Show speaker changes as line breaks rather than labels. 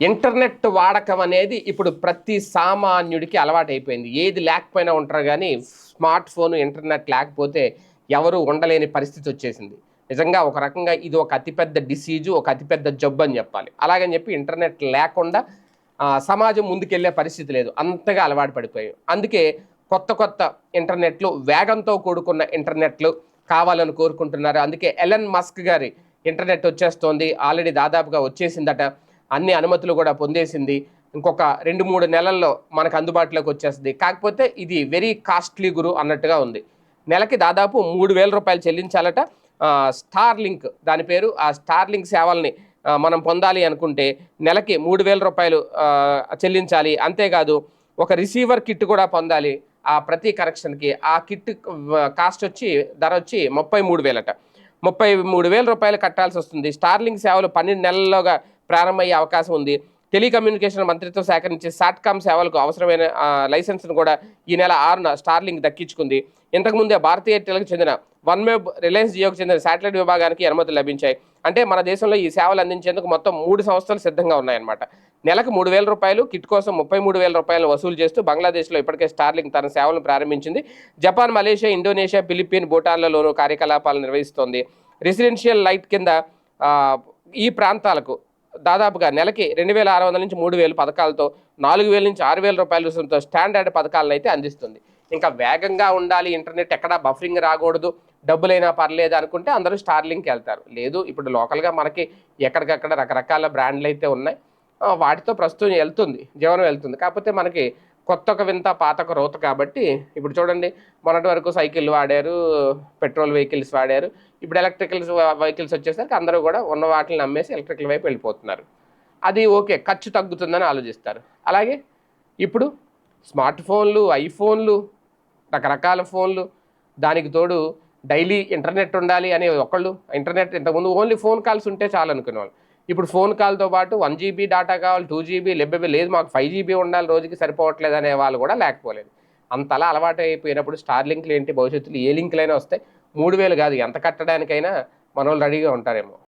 Internet వాడకం అనేది ఇప్పుడు ప్రతి సామాన్యుడికి అలవాటు అయిపోయింది ఏది లేకపోయినా ఉంటారు కానీ స్మార్ట్ ఫోన్ ఇంటర్నెట్ లేకపోతే ఎవరు ఉండలేని పరిస్థితి వచ్చేసింది. నిజంగా ఒక రకంగా ఇది ఒక అతిపెద్ద డిసీజు ఒక అతిపెద్ద జబ్బు అని చెప్పాలి. అలాగని చెప్పి ఇంటర్నెట్ లేకుండా సమాజం ముందుకెళ్ళే పరిస్థితి లేదు. అంతగా అలవాటు పడిపోయాయి అందుకే కొత్త కొత్త ఇంటర్నెట్లు వేగంతో కూడుకున్న ఇంటర్నెట్లు కావాలని కోరుకుంటున్నారు. అందుకే ఎలన్ మస్క్ గారి ఇంటర్నెట్ వచ్చేస్తోంది. ఆల్రెడీ దాదాపుగా వచ్చేసిందట. అన్ని అనుమతులు కూడా పొందేసింది. ఇంకొక రెండు మూడు నెలల్లో మనకు అందుబాటులోకి వచ్చేస్తుంది కాకపోతే ఇది వెరీ కాస్ట్లీ గురు అన్నట్టుగా ఉంది. నెలకి దాదాపు మూడు వేల రూపాయలు చెల్లించాలట. స్టార్ లింక్ దాని పేరు. ఆ స్టార్ లింక్ సేవల్ని మనం పొందాలి అనుకుంటే నెలకి మూడు వేల రూపాయలు చెల్లించాలి. అంతేకాదు ఒక రిసీవర్ కిట్ కూడా పొందాలి ఆ ప్రతి కనెక్షన్కి ఆ కిట్ కాస్ట్ వచ్చి ధర వచ్చి ముప్పై మూడు వేలట. ముప్పై మూడు వేల రూపాయలు కట్టాల్సి వస్తుంది. స్టార్లింగ్ సేవలు పన్నెండు నెలల్లోగా ప్రారంభమయ్యే అవకాశం ఉంది. టెలికమ్యూనికేషన్ మంత్రిత్వ శాఖ నుంచి సాట్కామ్ సేవలకు అవసరమైన లైసెన్స్ను కూడా ఈ నెల ఆరున స్టార్లింక్ దక్కించుకుంది. ఇంతకుముందే భారతీయ ఎయిర్టెల్కి చెందిన వన్ వెబ్ రిలయన్స్ జియోకి చెందిన శాటిలైట్ విభాగానికి అనుమతులు లభించాయి. అంటే మన దేశంలో ఈ సేవలు అందించేందుకు మొత్తం మూడు సంస్థలు సిద్ధంగా ఉన్నాయన్నమాట. నెలకు మూడు వేల రూపాయలు కిట్ కోసం ముప్పై మూడు వేల రూపాయలు వసూలు చేస్తూ బంగ్లాదేశ్లో ఇప్పటికే స్టార్లింగ్ తన సేవలను ప్రారంభించింది. జపాన్ మలేషియా ఇండోనేషియా ఫిలిప్పీన్ భూటాన్లలోనూ కార్యకలాపాలు నిర్వహిస్తోంది. రెసిడెన్షియల్ లైట్ కింద ఈ ప్రాంతాలకు దాదాపుగా నెలకి రెండు వేల ఆరు వందల నుంచి మూడు వేలు పథకాలతో నాలుగు వేల నుంచి ఆరు వేల రూపాయల రుసుముతో స్టాండర్డ్ పథకాలను అయితే అందిస్తుంది. ఇంకా వేగంగా ఉండాలి ఇంటర్నెట్ ఎక్కడా బఫరింగ్ రాకూడదు డబ్బులైనా పర్లేదు అనుకుంటే అందరూ స్టార్లింగ్కి వెళ్తారు. లేదు ఇప్పుడు లోకల్గా మనకి ఎక్కడికక్కడ రకరకాల బ్రాండ్లు అయితే ఉన్నాయి వాటితో ప్రస్తుతం వెళ్తుంది జీవనం వెళ్తుంది. కాకపోతే మనకి కొత్త ఒక వింత పాత ఒక రోత కాబట్టి ఇప్పుడు చూడండి మొన్నటి వరకు సైకిల్ వాడారు పెట్రోల్ వెహికల్స్ వాడారు ఇప్పుడు ఎలక్ట్రికల్స్ వెహికల్స్ వచ్చేసరికి అందరూ కూడా ఉన్న వాటిని నమ్మేసి ఎలక్ట్రికల్ వైపు వెళ్ళిపోతున్నారు. అది ఓకే ఖర్చు తగ్గుతుందని ఆలోచిస్తారు. అలాగే ఇప్పుడు స్మార్ట్ ఫోన్లు ఐఫోన్లు రకరకాల ఫోన్లు దానికి తోడు డైలీ ఇంటర్నెట్ ఉండాలి అనే ఒకళ్ళు ఇంటర్నెట్ ఇంతకుముందు ఓన్లీ ఫోన్ కాల్స్ ఉంటే చాలు అనుకునేవాళ్ళు ఇప్పుడు ఫోన్ కాల్తో పాటు వన్ జీబీ డేటా కావాలి టూ జీబీ లెబ్బే లేదు మాకు ఫైవ్ జీబీ ఉండాలి రోజుకి సరిపోవట్లేదు అనే వాళ్ళు కూడా లేకపోలేదు. అంతలా అలవాటు అయిపోయినప్పుడు స్టార్ లింక్లు ఏంటి భవిష్యత్తులో ఏ లింక్లైనా వస్తాయి మూడు వేలు కాదు ఎంత కట్టడానికైనా మన వాళ్ళు రెడీగా ఉంటారేమో.